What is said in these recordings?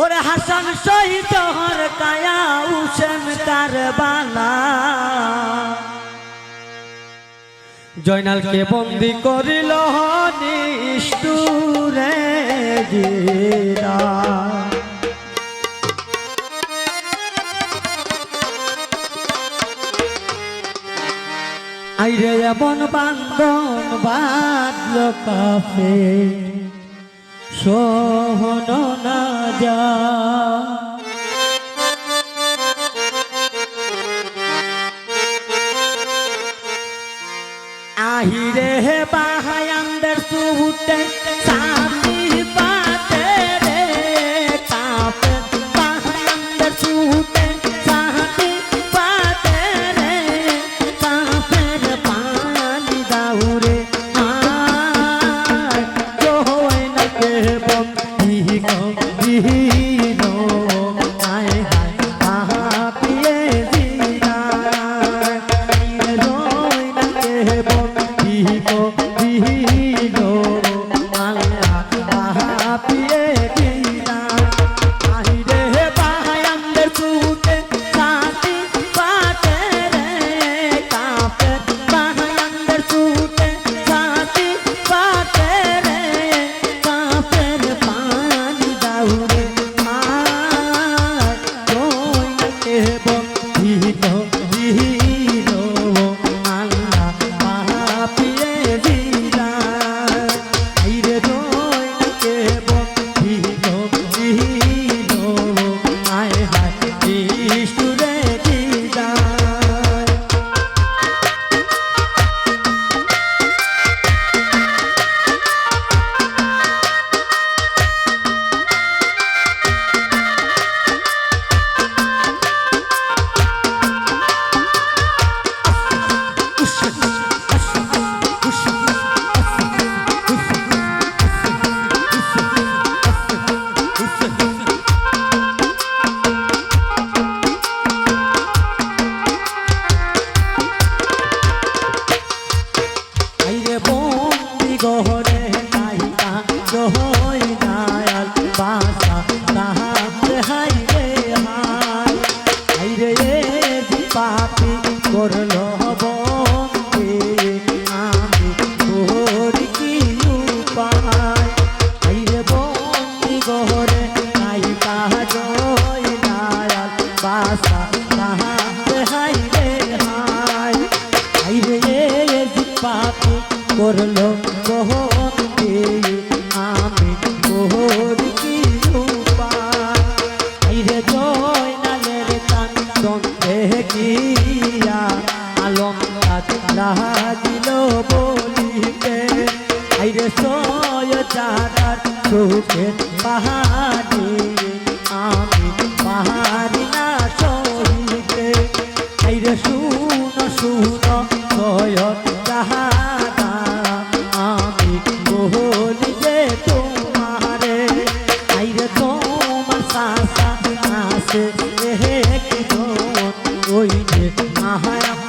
ওরে হাসান শহীদ হর কায়া উসেন কারবালা। জয়নালকে বন্দি করিল নিষ্ঠুরে জিরা আইরে এমন বান্ধন বাঁধল কাফে সোহন না যা। আহিরে হে বাহায়ান্দের সুহুটে সামনি পাতে রে কাপে বাহায়ান্দের সুহুটে গম্ভীর গহরে নাইকা জয় নায়াল বাসা তাহাতে হাইরে হাই। আইরে এ পাপি করল বহতে আমি মোহর কি উপায়? আইরে জয় নালের কান্দন দেখিয়া আলম লাগিল বলিতে। আইরে সয় চারার চোখে পাহাড়ি, আমি পাহাড়ি না সহিতে। আইরে শুন শুন সয়ত যাহারা আমি বলি যে তোমারে। আইরে তোমার সাসা আসে হে কিজন ওই যে আহারাবাদের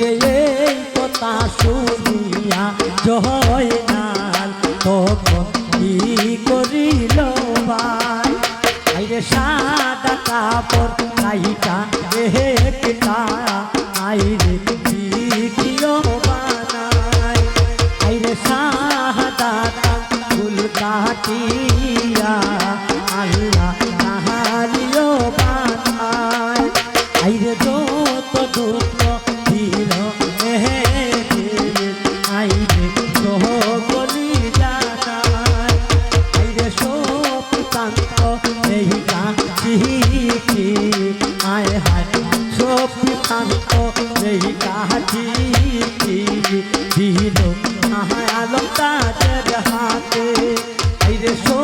রে এই কথা শুনিয়া জয় নাল, তখন কি করিল ভাই? আইরে সাদা কাপড় নাইটা একটা আইরে দ্বিতীয় বানাই। আইরে সাদা ফুল কাটি नहीं चाहती दीनों आलम ताजर हाथे ऐ रे सो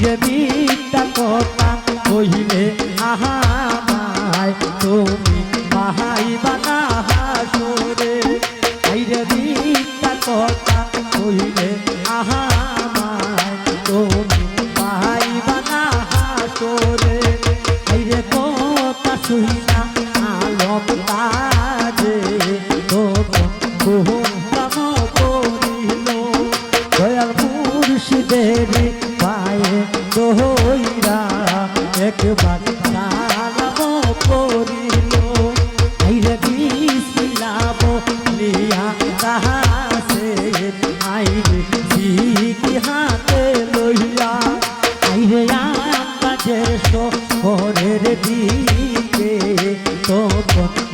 রে মিথ্যা কথা কহিলে আহামায় তুমি মাহাই বানাহাসরে আই রে মিথ্যা কথা কহিলে আহামায় তুমি মাহাই বানাহাসরে আই রে কথা শুইনা আলম তারে তো বহু ভোরের দিকে তখন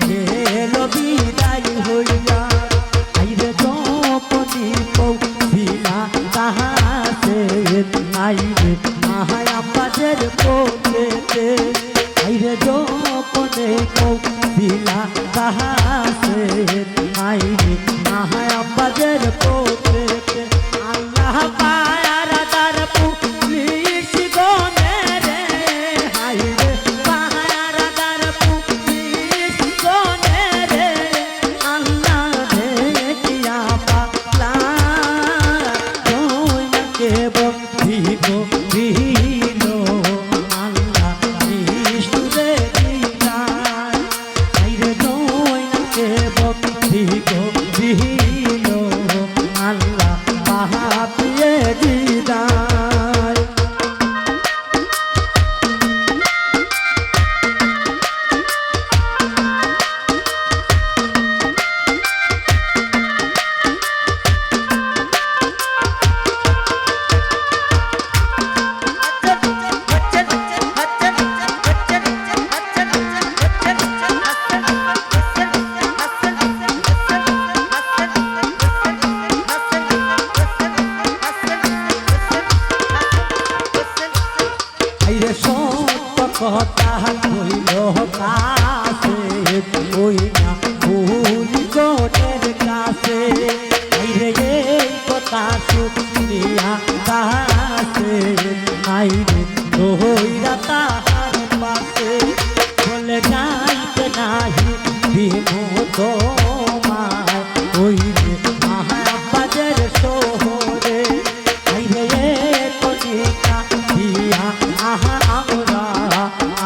টিকা দিয়া আহা আমরা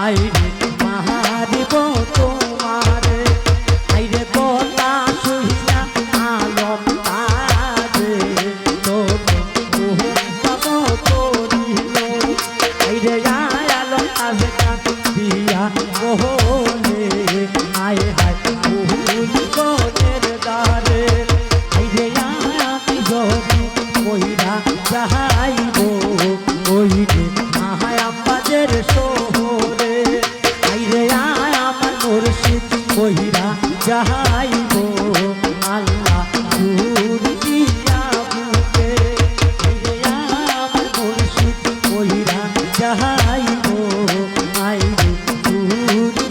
আইরে মাহারিব তোমারে আইরে কথা শুনিয়া আলম তারে। আইরে আলম তারে দিয়া মোহনে। আয় হায়, ভুল যাহাই গো আই তুই